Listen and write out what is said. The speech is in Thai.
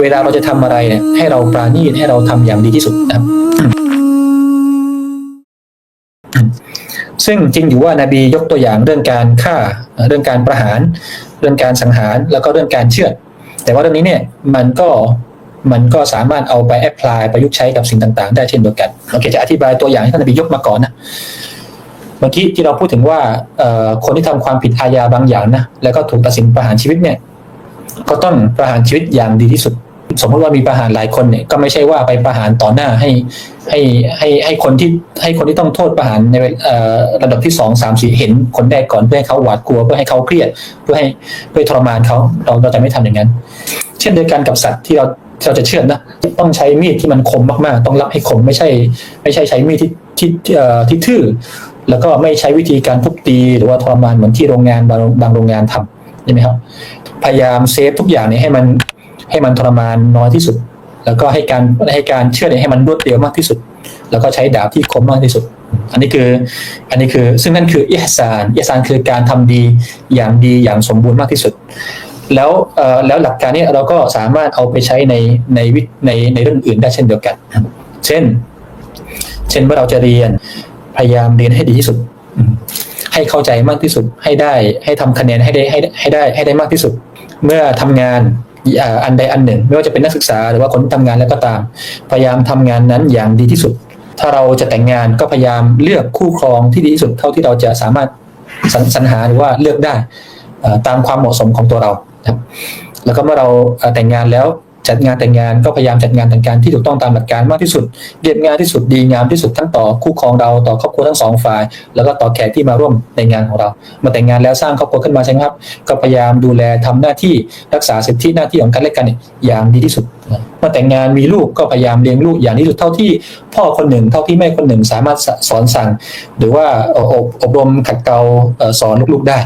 เวลาเราจะทำอะไรเนี่ยให้เราปราณีตให้เราทำอย่างดีที่สุดนะครับ ซึ่งจริงอยู่ว่านาบียกตัวอย่างเรื่องการฆ่า เรื่องการประหาร เรื่องการสังหาร แล้วก็เรื่องการเชือด แต่ว่าเรื่องนี้เนี่ยมันก็มันก็สามารถเอาไปแอพพลายประยุกต์ใช้กับสิ่งต่างๆ ได้เช่นเดียวกันโอเคจะอธิบายตัวอย่างที่ท่านนบียกมาก่อนนะเมื่อกี้ที่เราพูดถึงว่าคนที่ทำความผิดอาญาบางอย่างนะแล้วก็ถูกตัดสินประหารชีวิตเนี่ย ก็ต้องประหารชีวิตอย่างดีที่สุด สมมติว่ามีประหารหลายคนเนี่ยก็ไม่ใช่ว่าไปประหารต่อหน้าให้ให้ให้ให้คนที่ให้คนที่ต้องโทษประหารในระดับที่สองสามสี่เห็นคนแรกก่อนเพื่อให้เขาหวาดกลัวเพื่อให้เขาเครียดเพื่อให้เพื่อทรมานเขาเราเราจะไม่ทำอย่างนั้น เช่นเดียวกันกับสัตว์ที่เราเราจะเชื่อนะต้องใช้มีดที่มันคมมากๆ ต้องรับให้คมไม่ใช่ ไม่ใช่ใช้มีดที่ที่ที่ทื่อแล้วก็ไม่ใช้วิธีการทุบตีหรือว่าทรมานเหมือนที่โรงงานบางบางโรงงานทำใช่ไหมครับ พยายามเซฟทุกอย่างเนี่ยให้มันให้มันทรมานน้อยที่สุด แล้วก็ให้การให้การเชื่อเนี่ยให้มันรวดเร็วมากที่สุด แล้วก็ใช้ดาบที่คมมากที่สุด อันนี้คืออันนี้คือซึ่งนั่นคืออิฮซานอิฮซานคือการทำดีอย่างดีอย่างสมบูรณ์มากที่สุด แล้วแล้วหลักการนี้เราก็สามารถเอาไปใช้ในในวิในในเรื่องอื่นได้เช่นเดียวกัน เช่น เช่นเมื่อเราจะเรียนพยายามเรียนให้ดีที่สุดให้เข้าใจมากที่สุดให้ได้ให้ทำคะแนนให้ได้ให้ให้ได้ให้ได้มากที่สุด เมื่อทำงานอันใดอันหนึ่ง ไม่ว่าจะเป็นนักศึกษาหรือว่าคนที่ทำงานแล้วก็ตาม พยายามทำงานนั้นอย่างดีที่สุด ถ้าเราจะแต่งงานก็พยายามเลือกคู่ครองที่ดีที่สุดเท่าที่เราจะสามารถสรรสรรหาหรือว่าเลือกได้ตามความเหมาะสมของตัวเราครับแล้วก็เมื่อเราแต่งงานแล้ว จัดงานแต่งงานก็พยายามจัดงานแต่งงานที่ถูกต้องตามหลักการมากที่สุด เรียบง่ายที่สุดดีงามที่สุดทั้งต่อคู่ครองเราต่อครอบครัวทั้งสองฝ่าย แล้วก็ต่อแขกที่มาร่วมในงานของเรา มาแต่งงานแล้วสร้างครอบครัวขึ้นมาใช่ไหมครับ ก็พยายามดูแลทำหน้าที่รักษาสิทธิหน้าที่ของกันและกันอย่างดีที่สุดมื่อแต่งงานมีลูกก็พยายามเลี้ยงลูกอย่างที่สุดเท่าที่พ่อคนหนึ่ง เท่าที่แม่คนหนึ่งสามารถสอนสั่ง หรือว่าอบรมขัดเกลาสอนลูกๆได้